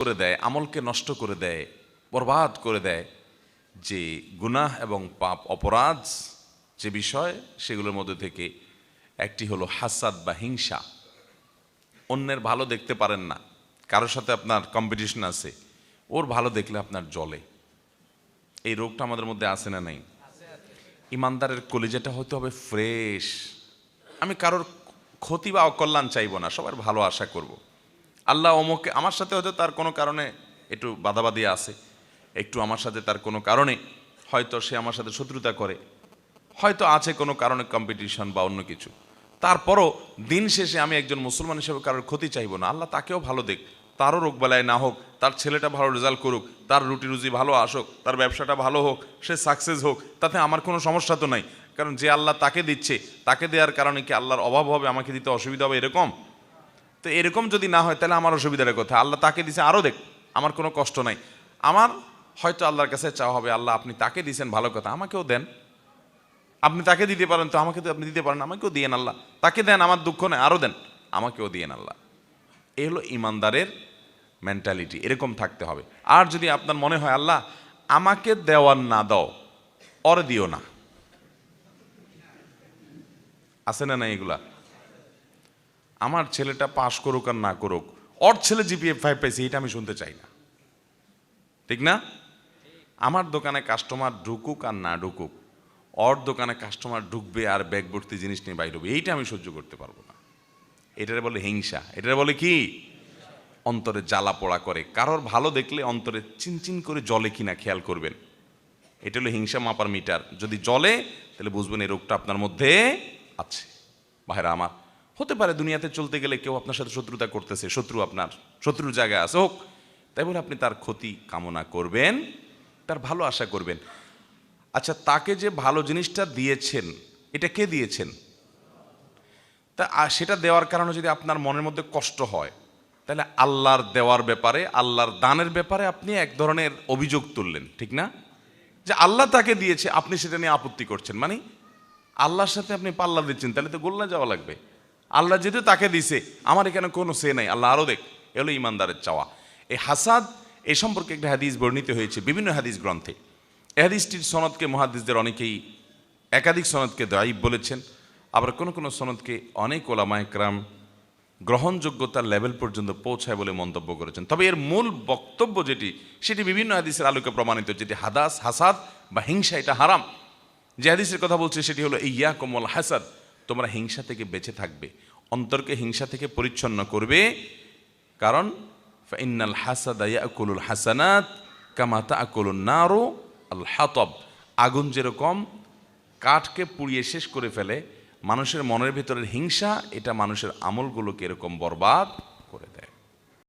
করে দেয়, আমলকে নষ্ট করে দেয়, বরবাদ করে দেয়, যে গুনাহ এবং পাপ অপরাধ, যে বিষয়, সেগুলোর মধ্যে থেকে একটি হলো হাসাদ বা হিংসা। অন্যের ভালো দেখতে পারেন না, কারোর সাথে আপনার কম্পিটিশন আছে, ওর ভালো দেখলে আপনার জলে এই রোগটা আমাদের মধ্যে আছে না নাই? ইমানদারের কলিজাটা হতে হবে ফ্রেশ আমি কারোর ক্ষতি বা অকল্যাণ চাইব না, সবার ভালো আশা করব। আল্লাহ অমুকে, আমার সাথে হয়তো তার কোনো কারণে একটু বাধাবাধি আছে, একটু আমার সাথে তার কোনো কারণে, হয়তো সে আমার সাথে শত্রুতা করে, হয়তো আছে কোনো কারণে কম্পিটিশন বা অন্য কিছু। তারপরও দিন শেষে আমি একজন মুসলমান হিসেবে কারোর ক্ষতি চাইব না। আল্লাহ তাকেও ভালো দেখ তারও রোগ বেলায় না হোক, তার ছেলেটা ভালো রেজাল্ট করুক, তার রুটি রুজি ভালো আসুক, তার ব্যবসাটা ভালো হোক, সে সাকসেস হোক, তাতে আমার কোনো সমস্যা তো নাই। কারণ যে আল্লাহ তাকে দিচ্ছে, তাকে দেওয়ার কারণে কি আল্লাহর অভাব হবে, আমাকে দিতে অসুবিধা হবে এরকম? তো এরকম যদি না হয়, তাহলে আমার অসুবিধার কথা। আল্লাহ তাকে দিছে আরও দেখ, আমার কোনো কষ্ট নাই। আমার হয়তো আল্লাহর কাছে চাওয়া হবে, আল্লাহ আপনি তাকে দিয়েছেন ভালো কথা। আমাকেও দেন। আপনি তাকে দিতে পারেন তো আমাকে তো আপনি দিতে পারেন, আমাকেও দিয়েন আল্লাহ। তাকে দেন, আমার দুঃখ নেই আরও দেন। আমাকেও দিয়েন আল্লাহ। এ হলো ইমানদারের মেন্টালিটি এরকম থাকতে হবে। আর যদি আপনার মনে হয়, আল্লাহ, আমাকে দেওয়ার না দাও, অরে দিও না। আছে না না এগুলা? আমার ছেলেটা পাশ করুক আর না করুক, ওর ছেলে জিপিএফ ফাইভ পাইছে, এটা আমি শুনতে চাই না। ঠিক না? আমার দোকানে কাস্টমার ঢুকুক আর না ঢুকুক, ওর দোকানে কাস্টমার ঢুকবে আর ব্যাগ ভর্তি জিনিস নিয়ে বাইর হবে, এইটা আমি সহ্য করতে পারব না। এটারে বলে হিংসা, এটারে বলে কি? অন্তরে জ্বালা পোড়া করে, কারোর ভালো দেখলে অন্তরে চিনচিন করে জলে কিনা খেয়াল করবেন। এটা হলো হিংসা মাপার মিটার, যদি জলে তাহলে বুঝবেন এই রোগটা আপনার মধ্যে আছে। ভাইরা আমার হতে পারে দুনিয়াতে চলতে গেলে কেউ আপনার সাথে শত্রুতা করতেছে, শত্রু আপনার, শত্রুর জায়গায় আছে, হোক। তাই বলে আপনি তার ক্ষতি কামনা করবেন, তার ভালো আশা করবেন। আচ্ছা তাকে যে ভালো জিনিসটা দিয়েছেন, এটা কে দিয়েছেন? তা সেটা দেওয়ার কারণে যদি আপনার মনের মধ্যে কষ্ট হয়, তাহলে আল্লাহর দেওয়ার ব্যাপারে, আল্লাহর দানের ব্যাপারে আপনি এক ধরনের অভিযোগ তুললেন, ঠিক না? যে আল্লাহ তাকে দিয়েছে, আপনি সেটা নিয়ে আপত্তি করছেন। মানে আল্লাহর সাথে আপনি পাল্লা দিচ্ছেন, তাহলে তো গোল্লা যাওয়া লাগবে। আল্লাহ যেহেতু তাকে দিছে, আমার এখানে কোনো সে নাই। আল্লাহ আরও দেখ, এলো ইমানদারের চাওয়া। এই হাসাদ এ সম্পর্কে একটা হাদিস বর্ণিত হয়েছে, বিভিন্ন হাদিস গ্রন্থে। এ হাদিসটির সনদকে মহাদিসদের অনেকেই একাধিক সনদকে দায়ীব বলেছেন, আবার কোনো কোনো সনদকে অনেক ওলামায়করাম গ্রহণযোগ্যতার লেভেল পর্যন্ত পৌঁছায় বলে মন্তব্য করেছেন। তবে এর মূল বক্তব্য যেটি, সেটি বিভিন্ন হাদিসের আলোকে প্রমাণিত, যেটি হাদাস, হাসাদ বা হিংসা, এটা হারাম। যে হাদিসের কথা বলছে, সেটি হলো ইয়া কোমল হাসাদ তোমরা হিংসা থেকে বেঁচে থাকবে, অন্তরকে হিংসা থেকে পরিচ্ছন্ন করবে। কারণ ইন্নাল হাসাদাইয়া ইয়াকুলুল হাসানাত কামাতা আকুলুন নারো আল হাতব। আগুন যেরকম কাঠকে পুড়িয়ে শেষ করে ফেলে, মানুষের মনের ভিতরের হিংসা, এটা মানুষের আমলগুলোকে এরকম বরবাদ